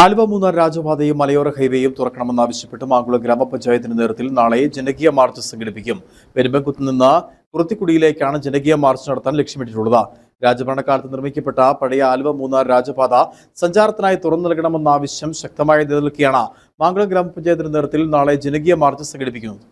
ആലുവ മൂന്നാർ രാജപാതയും മലയോര ഹൈവേയും തുറക്കണമെന്നാവശ്യപ്പെട്ട് മാങ്കുളം ഗ്രാമപഞ്ചായത്തിന്റെ നേതൃത്വത്തിൽ നാളെ ജനകീയ മാർച്ച് സംഘടിപ്പിക്കും. പെരുമ്പക്കുത്ത് നിന്ന് കുറുത്തിക്കുടിയിലേക്കാണ് ജനകീയ മാർച്ച് നടത്താൻ ലക്ഷ്യമിട്ടിട്ടുള്ളത്. രാജഭരണകാലത്ത് നിർമ്മിക്കപ്പെട്ട പഴയ ആലുവ മൂന്നാർ രാജപാത സഞ്ചാരത്തിനായി തുറന്നു നൽകണമെന്ന ആവശ്യം ശക്തമായി നിലനിൽക്കുകയാണ്. മാങ്കുളം ഗ്രാമപഞ്ചായത്തിന്റെ നേതൃത്വത്തിൽ നാളെ ജനകീയ മാർച്ച് സംഘടിപ്പിക്കുന്നത്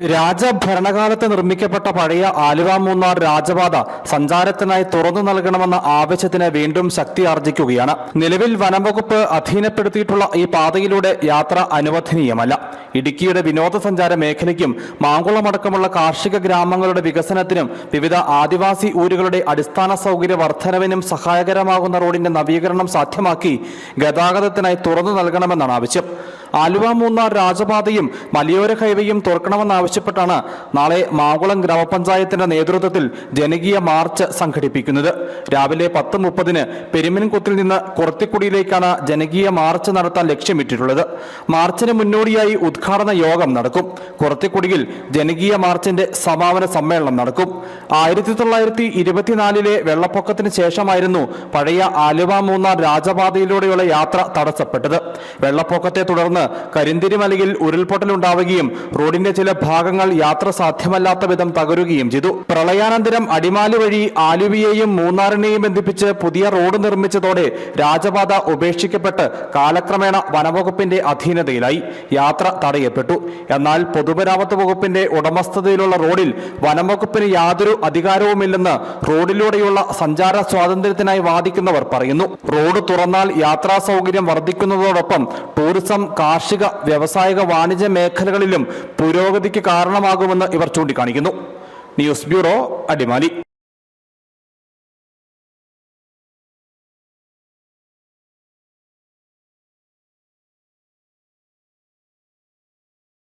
രാജഭരണകാലത്ത് നിർമ്മിക്കപ്പെട്ട പഴയ ആലുവ മൂന്നാർ രാജപാത സഞ്ചാരത്തിനായി തുറന്നു നൽകണമെന്ന ആവശ്യത്തിന് വീണ്ടും ശക്തി ആർജിക്കുകയാണ്. നിലവിൽ വനംവകുപ്പ് അധീനപ്പെടുത്തിയിട്ടുള്ള ഈ പാതയിലൂടെ യാത്ര അനുവദനീയമല്ല. ഇടുക്കിയുടെ വിനോദസഞ്ചാര മേഖലയ്ക്കും മാങ്കുളമടക്കമുള്ള കാർഷിക ഗ്രാമങ്ങളുടെ വികസനത്തിനും വിവിധ ആദിവാസി ഊരുകളുടെ അടിസ്ഥാന സൗകര്യ വർധനവിനും സഹായകരമാകുന്ന റോഡിന്റെ നവീകരണം സാധ്യമാക്കി ഗതാഗതത്തിനായി തുറന്നു നൽകണമെന്നാണ് ആവശ്യം. ആലുവ മൂന്നാർ രാജപാതയും മലയോര ഹൈവേയും തുറക്കണമെന്നാവശ്യപ്പെട്ടാണ് നാളെ മാകുളം ഗ്രാമപഞ്ചായത്തിന്റെ നേതൃത്വത്തിൽ ജനകീയ മാർച്ച് സംഘടിപ്പിക്കുന്നത്. രാവിലെ പത്ത് മുപ്പതിന് പെരുമിൻകുത്തിൽ നിന്ന് കുറത്തിക്കുടിയിലേക്കാണ് ജനകീയ മാർച്ച് നടത്താൻ ലക്ഷ്യമിട്ടിട്ടുള്ളത്. മാർച്ചിന് മുന്നോടിയായി ഉദ്ഘാടന യോഗം നടക്കും. കുറത്തിക്കുടിയിൽ ജനകീയ മാർച്ചിന്റെ സമാപന സമ്മേളനം നടക്കും. ആയിരത്തി തൊള്ളായിരത്തി ഇരുപത്തിനാലിലെ വെള്ളപ്പൊക്കത്തിന് ശേഷമായിരുന്നു പഴയ ആലുവ മൂന്നാർ രാജപാതയിലൂടെയുള്ള യാത്ര തടസ്സപ്പെട്ടത്. വെള്ളപ്പൊക്കത്തെ തുടർന്ന് കരിന്തിരിമലയിൽ ഉരുൾപൊട്ടലുണ്ടാവുകയും റോഡിന്റെ ചില ഭാഗങ്ങൾ യാത്ര സാധ്യമല്ലാത്ത വിധം തകരുകയും ചെയ്തു. പ്രളയാനന്തരം അടിമാലി വഴി ആലുവയെയും മൂന്നാറിനെയും ബന്ധിപ്പിച്ച് പുതിയ റോഡ് നിർമ്മിച്ചതോടെ രാജപാത ഉപേക്ഷിക്കപ്പെട്ട് കാലക്രമേണ വനവകുപ്പിന്റെ അധീനതയിലായി. യാത്ര തടയപ്പെട്ടു. എന്നാൽ പൊതുമരാമത്ത് വകുപ്പിന്റെ ഉടമസ്ഥതയിലുള്ള റോഡിൽ വനംവകുപ്പിന് യാതൊരു അധികാരവുമില്ലെന്ന് റോഡിലൂടെയുള്ള സഞ്ചാര സ്വാതന്ത്ര്യത്തിനായി വാദിക്കുന്നവർ പറയുന്നു. റോഡ് തുറന്നാൽ യാത്രാ സൗകര്യം വർദ്ധിക്കുന്നതോടൊപ്പം ടൂറിസം കാർഷിക വ്യവസായിക വാണിജ്യ മേഖലകളിലും പുരോഗതിക്ക് കാരണമാകുമെന്ന് ഇവർ ചൂണ്ടിക്കാണിക്കുന്നു. News bureau Adimali.